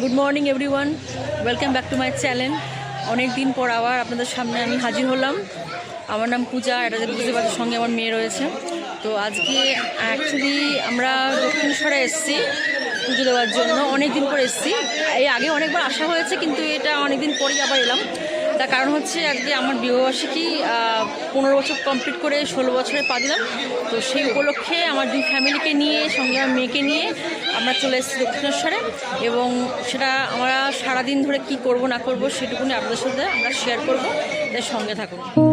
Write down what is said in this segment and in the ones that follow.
Good morning everyone welcome back to my channel অনেক দিন পর আবার আপনাদের সামনে আমি হাজির হলাম। আমার নাম পূজা, এটা বুঝতে পারছি সঙ্গে আমার মেয়ে রয়েছে। তো আজকে অ্যাকচুয়ালি আমরা দক্ষিণেশ্বরে এসেছি পুজো দেওয়ার জন্য। অনেক দিন পর এসেছি। এই আগে অনেকবার আসা হয়েছে, কিন্তু এটা অনেক দিন পরই আবার এলাম। তার কারণ হচ্ছে আজকে আমার বিবাহবার্ষিকী পনেরো বছর কমপ্লিট করে ষোলো বছরে পা দিলাম। তো সেই উপলক্ষে আমার দুই ফ্যামিলিকে নিয়ে, সঙ্গে আমার মেয়েকে নিয়ে আমরা চলে এসেছি দক্ষিণেশ্বরে এবং সেটা আমরা সারাদিন ধরে কি করব না করব সেটুকুনি আপনাদের সাথে আমরা শেয়ার করব। তাই সঙ্গে থাকুন।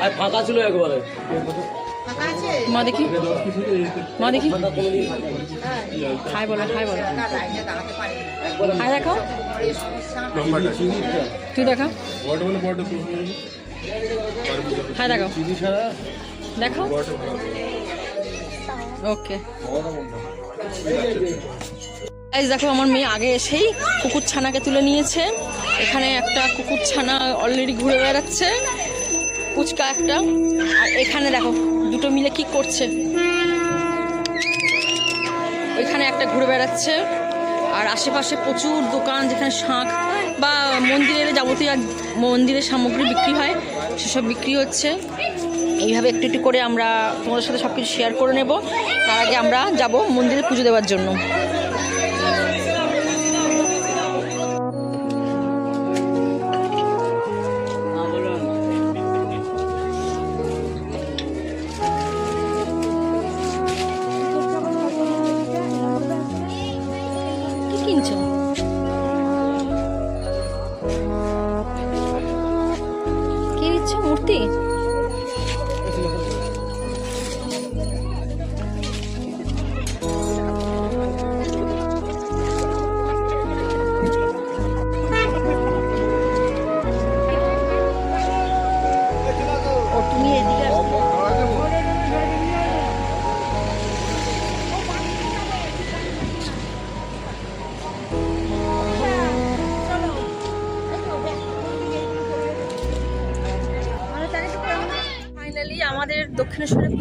আর ফাঁকা ছিল একবারে। মা দেখি। মা দেখি। হাই বলো হাই বলো। হাই দেখাও। তুই দেখা। হাই দেখাও। চিনি ছাড়া ওকে গাইজ দেখো আমার মেয়ে আগে এসেই কুকুর ছানাকে তুলে নিয়েছে। এখানে একটা কুকুর ছানা অলরেডি ঘুরে বেড়াচ্ছে। পুচকা একটা। আর এখানে দেখো, দুটো মিলে কি করছে। ওইখানে একটা ঘুরে বেড়াচ্ছে। আর আশেপাশে প্রচুর দোকান যেখানে শাঁখ বা মন্দিরের যাবতীয় মন্দিরের সামগ্রী বিক্রি হয়, সেসব বিক্রি হচ্ছে। এইভাবে একটু একটু করে আমরা তোমাদের সাথে সব কিছু শেয়ার করে নেব। তার আগে আমরা যাব মন্দিরে পুজো দেওয়ার জন্য।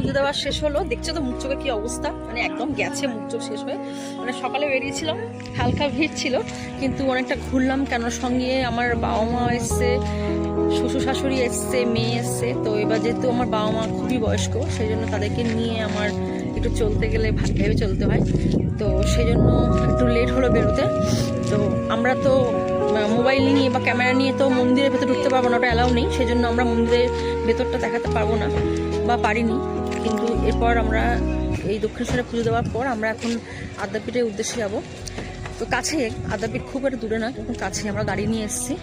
পুজো দেওয়া শেষ হলো। দেখছ তো মুখ চোখের কি অবস্থা? মানে একদম গেছে মুখ চোখ শেষ হয়ে। মানে সকালে বেরিয়েছিলাম, হালকা ভিড় ছিল, কিন্তু অনেকটা ঘুরলাম কেন সঙ্গে আমার বাবা মা এসছে শ্বশুর শাশুড়ি এসছে, মেয়ে এসছে। তো এবার যেহেতু আমার বাবা মা খুবই বয়স্ক, সেই জন্য তাদেরকে নিয়ে আমার একটু চলতে গেলে ভেবে চলতে হয়। তো সেই জন্য একটু লেট হলো বেরোতে। তো আমরা তো মোবাইল নিয়ে বা ক্যামেরা নিয়ে তো মন্দিরের ভেতর ঢুকতে পারব না, ওটা অ্যালাউ নেই। সেজন্য আমরা মন্দিরের ভেতরটা দেখাতে পারব না বা পারিনি। কিন্তু এরপর আমরা এই দক্ষিণেশ্বরে পুজো দেওয়ার পর আমরা এখন আদ্যাপীঠের উদ্দেশ্যে যাব। তো কাছে আদ্যাপীঠ খুব একটা দূরে না কিন্তু কাছে আমরা গাড়ি নিয়ে এসেছি।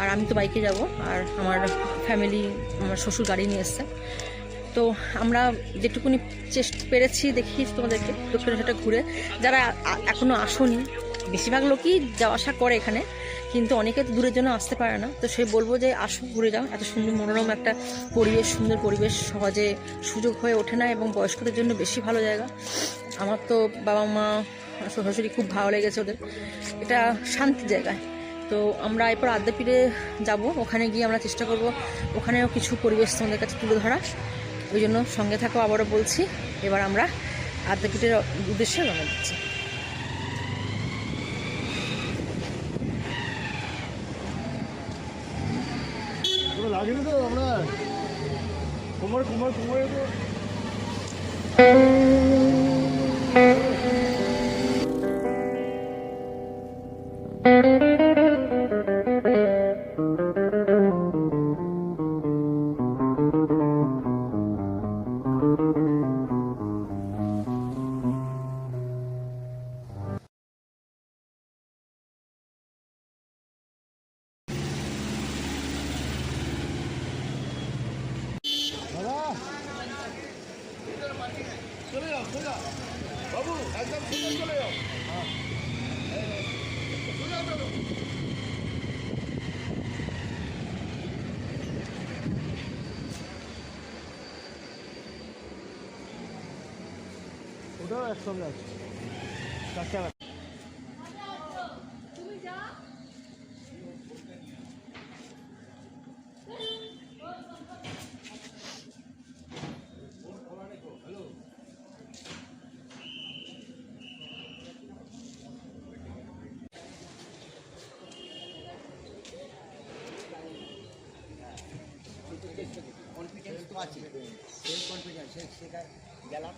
আর আমি তো বাইকে যাব, আর আমার ফ্যামিলি আমার শ্বশুর গাড়ি নিয়ে এসছে। তো আমরা যেটুকুনি চেষ্টা পেরেছি দেখিয়েছি তোমাদেরকে, দক্ষিণেশ্বরটা ঘুরে। যারা এখনও এখনও আসোনি, বেশিরভাগ লোকই যাওয়া আসা করে এখানে। কিন্তু অনেকে তো দূরের জন্য আসতে পারে না। তো সে বলব যে আসো ঘুরে যাও এত সুন্দর মনোরম একটা পরিবেশ, সুন্দর পরিবেশ, সহজে সুযোগ হয়ে ওঠে না এবং বয়স্কদের জন্য বেশি ভালো জায়গা। আমার তো বাবা মা শ্বশুরি খুব ভালো লেগেছে ওদের। এটা শান্তির জায়গায় তো আমরা এরপর আদ্যাপীঠে যাব। ওখানে গিয়ে আমরা চেষ্টা করব ওখানেও কিছু পরিবেশ তোমাদের কাছে তুলে ধরা ওই জন্য সঙ্গে থাকো, আবারও বলছি। এবার আমরা আদ্যাপীঠের উদ্দেশ্যে রওনা দিচ্ছি। লাগেনি তো আমরা কোমর কোমর কোমরে তো ওটাও একসঙ্গে আছে চারটা কনফিডেন্স তো আছে। সেলফ কনফিডেন্স সেখানে গেলাম।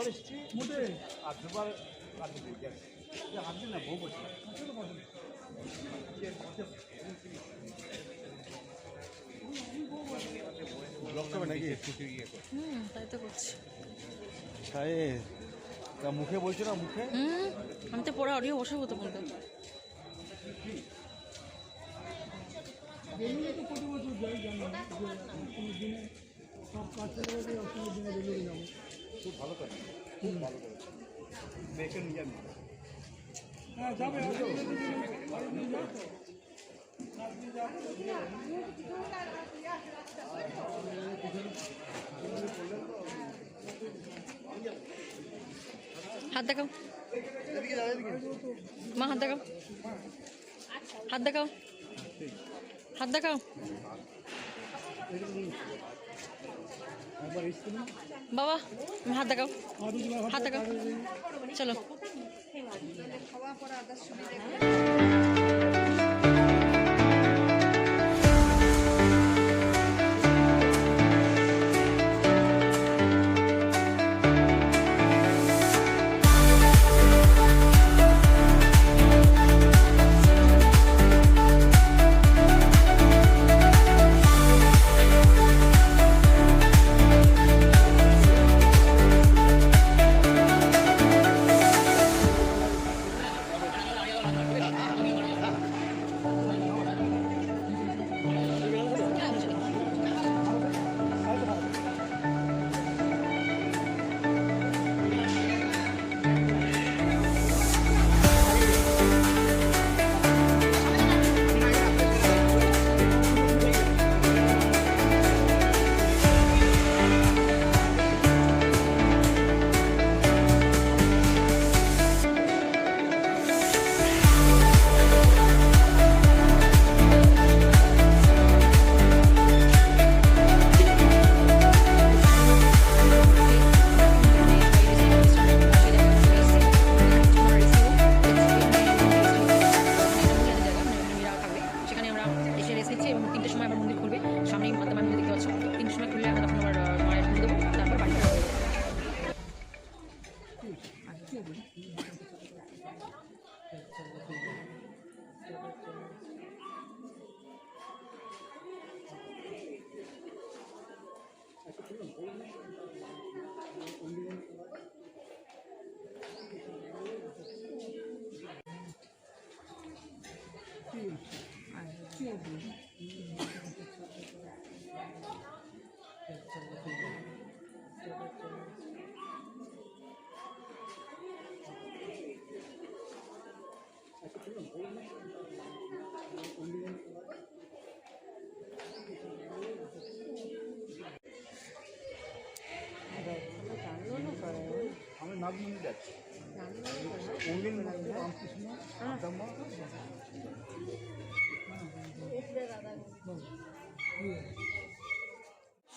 দুবার এসেছি আর দুবার আর দুবার গেছি। হাত দিন না বসে মুখে বলছো না মুখে আমি তো পরে অডিও বসাবো তো বলতে বেলুড়ে তো প্রতি বছর যাই জানি যে কোনো দিনে সব কাজ যাব খুব ভালো করে। খুব ভালো করে মেয়েকে নিয়ে হ্যাঁ যাবে যাও হাত দেখাও। মা হাত দেখাও। হাত দেখাও। হাত দেখাও। বাবা হাত দেখাও। হাত দেখাও। চলো। আমি নাগমন্দির যাচ্ছি অঙ্গিন রামকৃষ্ণ আদাম্মা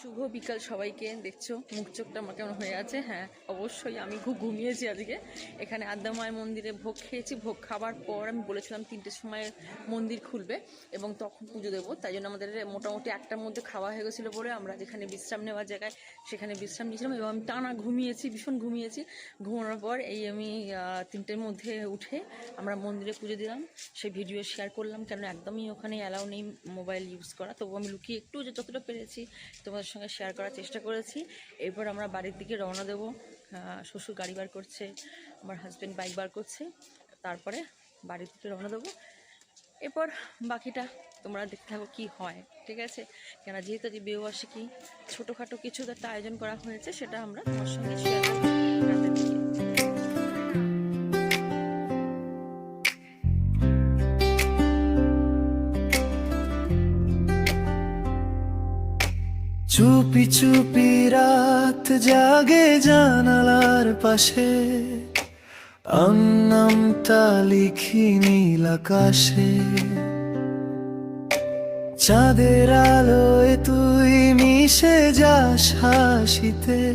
শুভ বিকাল সবাইকে, দেখছ? মুখ চোখটা আমার কেমন হয়ে আছে? হ্যাঁ অবশ্যই আমি খুব ঘুমিয়েছি আজকে। এখানে আদ্যা মায়ের মন্দিরে ভোগ খেয়েছি, ভোগ খাবার পর আমি বলেছিলাম তিনটের সময় মন্দির খুলবে এবং তখন পুজো দেবো। তাই জন্য আমাদের মোটামুটি একটার মধ্যে খাওয়া হয়ে গেছিল বলে আমরা যেখানে বিশ্রাম নেওয়ার জায়গায় সেখানে বিশ্রাম নিয়েছিলাম এবং আমি টানা ঘুমিয়েছি, ভীষণ ঘুমিয়েছি। ঘুমানোর পর এই আমি তিনটের মধ্যে উঠে আমরা মন্দিরে পুজো দিলাম। সেই ভিডিও শেয়ার করলাম কেন একদমই ওখানে অ্যালাউ নেই মোবাইল ইউজ করা। তবু আমি লুকিয়ে একটু যতটা পেরেছি তোমাদের সঙ্গে শেয়ার করার চেষ্টা করেছি। এরপর আমরা বাড়ির দিকে রওনা দেব। শ্বশুর গাড়ি বার করছে, আমার হাজব্যান্ড বাইক বার করছে। তারপরে বাড়ির দিকে রওনা দেবো। এরপর বাকিটা তোমরা দেখতে থাকো কী হয়, ঠিক আছে? কেন যেহেতু যে বিয়েবার্ষিকী ছোটোখাটো কিছু একটা আয়োজন করা হয়েছে, সেটা আমরা তোমার সঙ্গে শেয়ার করব চুপি চুপি রাত জাগে জানালার পাশে। নামটা লিখি নীল আকাশে। চাঁদের আলোয় তুই মিশে যাস হাসিতে।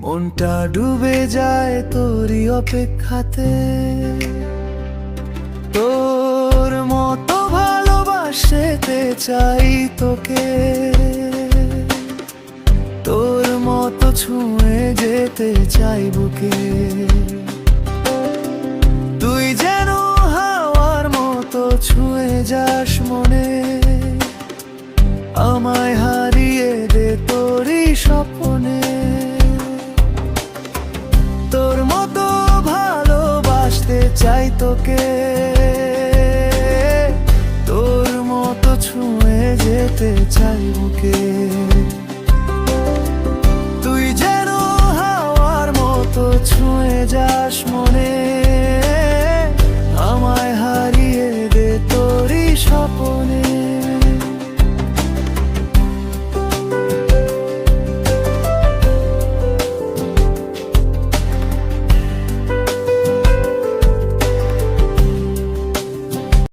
মনটা ডুবে যায় তোরই অপেক্ষাতে। তোর মতো ভালোবাসেতে চাই তোকে। ছুঁয়ে যেতে চাই বুকে তুই যেন হাওয়ার মতো ছুঁয়ে যাস মনে, আমায় হারিয়ে দে তোরই স্বপ্নে। তোর মতো ভালোবাসতে চাই তোকে, তোর মতো ছুঁয়ে যেতে চাই বুকে